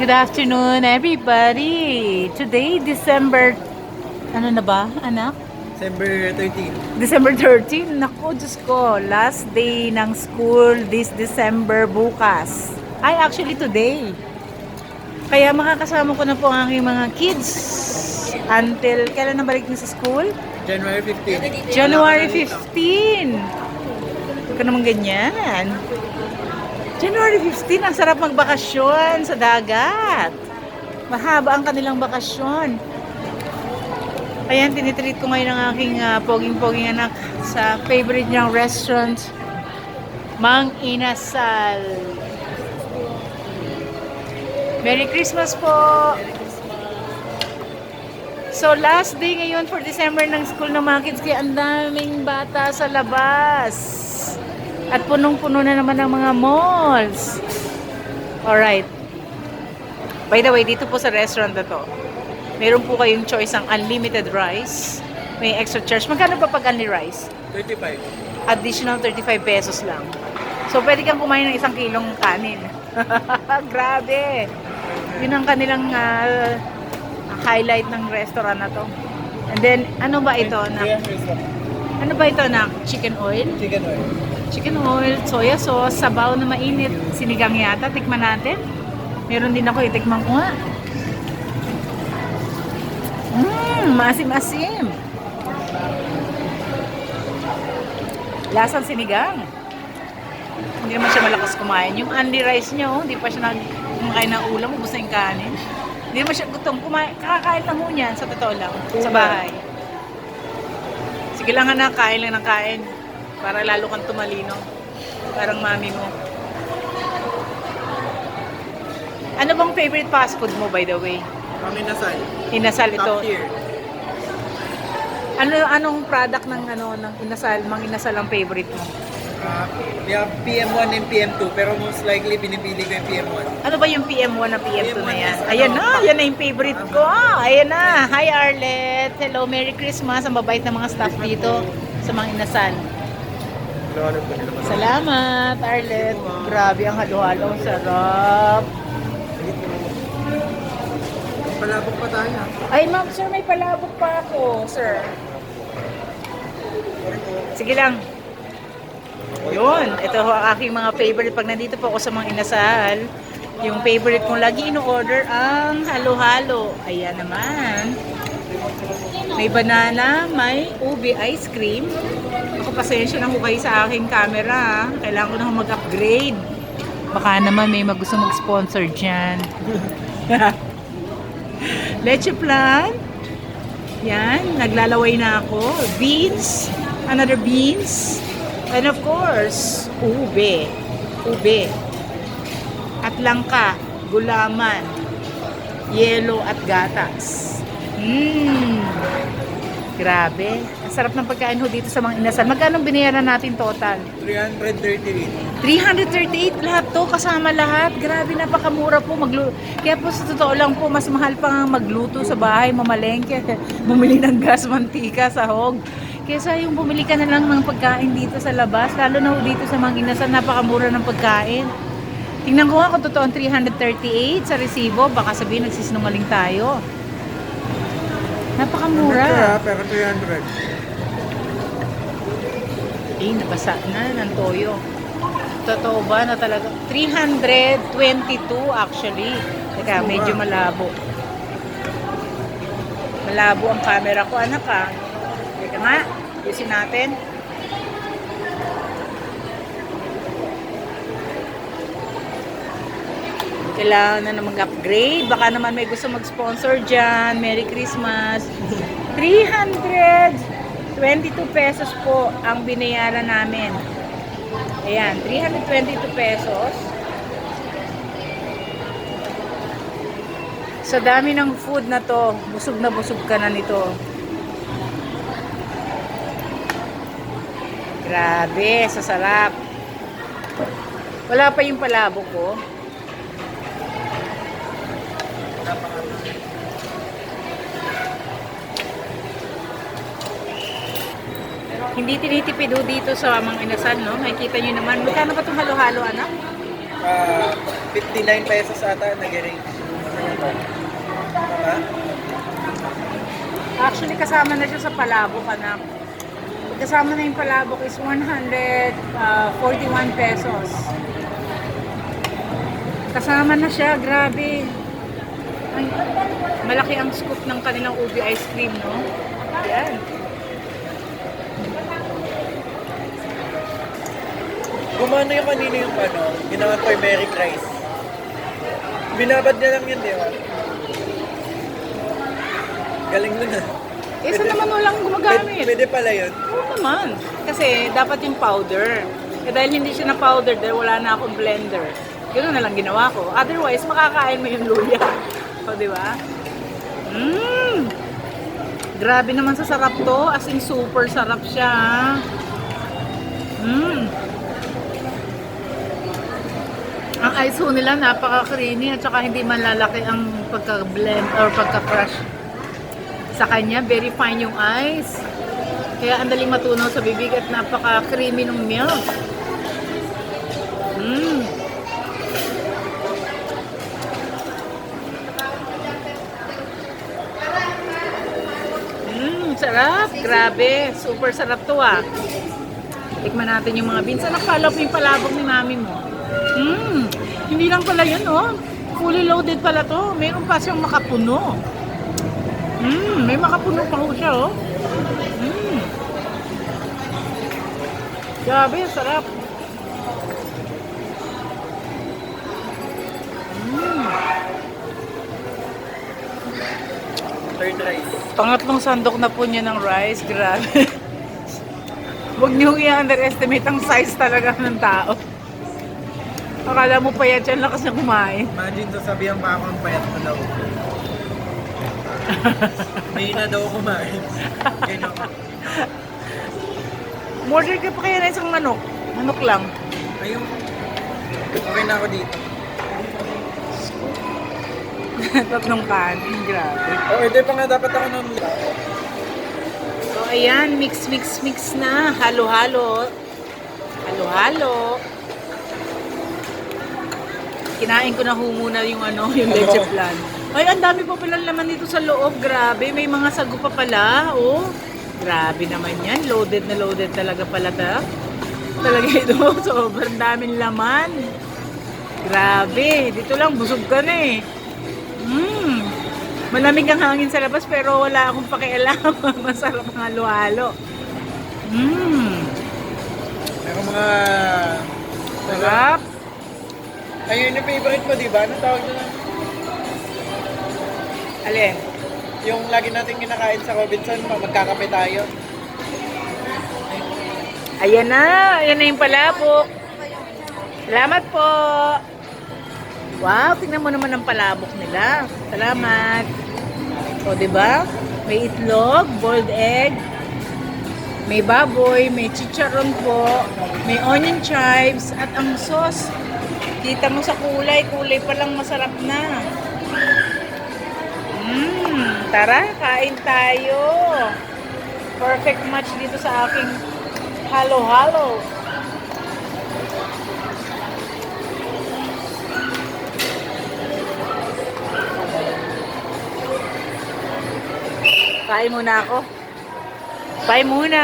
Good afternoon, everybody. Today, December... Ano na ba, anak? December 13. December 13. Naku, Diyos ko. Last day ng school this December bukas. Ay, actually today. Kaya makakasama ko na po ang aking mga kids until kailan na balik na sa school? January 15. January 15. Huwag ka naman ganyan. January 15, ang sarap magbakasyon sa dagat. Mahaba ang kanilang bakasyon. Ayan, tinitreat ko ngayon ang aking ah, poging-poging anak sa favorite niyang restaurant, Mang Inasal. Merry Christmas po! So last day ngayon for December ng school ng mga kids kaya ang daming bata sa labas. At punong-puno na naman ang mga malls. Alright. By the way, dito po sa restaurant na to, meron po kayong choice ang unlimited rice. May extra charge. Magkano pa pag only rice? 35. Additional 35 pesos lang. So, pwede kang kumain ng isang kilong kanin. Grabe! Yun ang kanilang ah, highlight ng restaurant na to. And then, ano ba ito? Na, ano ba ito na chicken oil? Chicken oil. Chicken oil, soya sauce, sabaw na mainit, sinigang yata. Tikman natin. Meron din ako, itikman ko nga. Mmm, maasim-asim. Lasang sinigang. Hindi naman siya malakas kumain. Yung only rice niya, oh, hindi pa siya nag kumakain ng ulam, ubos na yung kanin. Hindi naman siya gutom. Kumain, kakakain lang ho niyan, sa totoo lang, sa bahay. Sige lang anak, kain lang ng kain. Para lalo kang tumalino. Parang mami mo. Ano bang favorite fast food mo by the way? Mami Nasal. Inasal ito. Top tier. Ano anong product ng ano ng inasal, mang inasal ang favorite mo? Uh, we have PM1 and PM2 pero most likely pinipili ko yung PM1. Ano ba yung PM1 na PM2 na PM1 yan? is Ayan ano, na, yan na yung favorite ko. Ah, ayan na. Hi Arlet. Hello, Merry Christmas. Ang babait ng mga staff dito sa mga inasal. Salamat, Arlet. Grabe ang halo-halo. Ang sarap. Palabok pa tayo. Ay, ma'am, sir, may palabok pa ako, sir. Sige lang. Yun, ito ho ang aking mga favorite. Pag nandito po ako sa mga inasal, yung favorite kong lagi ino-order ang halo-halo. Ayan naman. May banana, may ubi ice cream. Ako pasensya na ho kayo sa aking camera. Kailangan ko na mag-upgrade. Baka naman may magusto mag-sponsor dyan. Leche plan. Yan, naglalaway na ako. Beans, another beans. And of course, ube. Ube. At langka, gulaman, yelo at gatas. Mmm. Grabe. Ang sarap ng pagkain ho dito sa mga inasal. Magkano binayaran natin total? 338. 338 lahat to, kasama lahat. Grabe, napakamura po. Maglu Kaya po sa totoo lang po, mas mahal pa nga magluto sa bahay, mamalengke, bumili ng gas, mantika, sahog. Kesa yung bumili ka na lang ng pagkain dito sa labas, lalo na ho dito sa mga inasal, napakamura ng pagkain. Tingnan ko nga kung totoo ang 338 sa resibo, baka sabihin nagsisinungaling tayo. Napakamura. pero 300. Eh, nabasa na ng toyo. Totoo ba na talaga? 322 actually. Teka, medyo malabo. Malabo ang camera ko, anak ha. Teka nga, yusin natin. Kailangan na na mag-upgrade. Baka naman may gusto mag-sponsor dyan. Merry Christmas. 322 pesos po ang binayaran namin. Ayan, 322 pesos. Sa dami ng food na to, busog na busog ka na nito. Grabe, sa sarap. Wala pa yung palabo ko. Hindi tinitipid ho dito sa mga inasal, no? Makikita nyo naman. Magkano ba itong halo-halo, anak? Ah, 59 pesos ata nag-range. Diba? Actually, kasama na siya sa palabok, anak. Kasama na yung palabok is 141 pesos. Kasama na siya, grabe. Ay, malaki ang scoop ng kanilang ubi ice cream, no? Yan. Gumano yung kanina yung ano, ginawa turmeric rice. Binabad niya lang yun, di ba? Galing nun ah. Isa naman walang Pwede, gumagamit. pwede pala yun. Oo naman. Kasi dapat yung powder. Eh dahil hindi siya na powder, dahil wala na akong blender. Ganoon na lang ginawa ko. Otherwise, makakain mo yung luya. O, di ba? Mmm! Grabe naman sa sarap to. As in, super sarap siya. Mmm! Ang ice ho nila napaka-creamy at saka hindi man lalaki ang pagka-blend or pagka-crush sa kanya. Very fine yung ice. Kaya ang matunaw sa bibig at napaka-creamy ng milk. Mmm. Mmm, sarap. Grabe. Super sarap to ah. Tikman natin yung mga beans. Anak, follow yung palabok ni mami mo. Mmm. Hindi lang pala yun, oh. Fully loaded pala to. Mayroon pa siyang makapuno. Mmm, may makapuno pa ho siya, oh. Mmm. Grabe, sarap. Mmm. Third rice. Pangatlong sandok na po niya ng rice. Grabe. Huwag niyo i-underestimate ang size talaga ng tao. Akala mo pa yan, lakas niya kumain. Imagine, sasabihan pa ako ang payat ko daw. May na daw kumain. Ganyan ako. Order ka pa kaya na isang manok. Manok lang. Ayun. Okay na ako dito. Tatlong kanin. Grabe. O, order pa nga dapat ako ng So, ayan. Mix, mix, mix na. Halo-halo. Halo-halo. Kinain ko na ho muna yung ano, yung leche plan. Ay, ang dami pa pala laman dito sa loob. Grabe, may mga sago pa pala. Oh, grabe naman yan. Loaded na loaded talaga pala ta. Talaga ito. Sobrang daming laman. Grabe. Dito lang, busog ka na eh. Malamig ang hangin sa labas pero wala akong pakialam. Masarap ang halo-halo. Mmm. Meron mga... Sarap. Ayun yung favorite mo, di ba? Anong tawag doon? Alin? Yung lagi natin kinakain sa Robinson, magkakape tayo. Ayan na. Ayan na yung palabok. Salamat po. Wow, tingnan mo naman ang palabok nila. Salamat. O, di ba? May itlog, boiled egg, may baboy, may chicharon po, may onion chives, at ang sauce. Kita mo sa kulay, kulay pa lang masarap na. Mmm, tara, kain tayo. Perfect match dito sa aking halo-halo. Kain muna ako. Bye muna.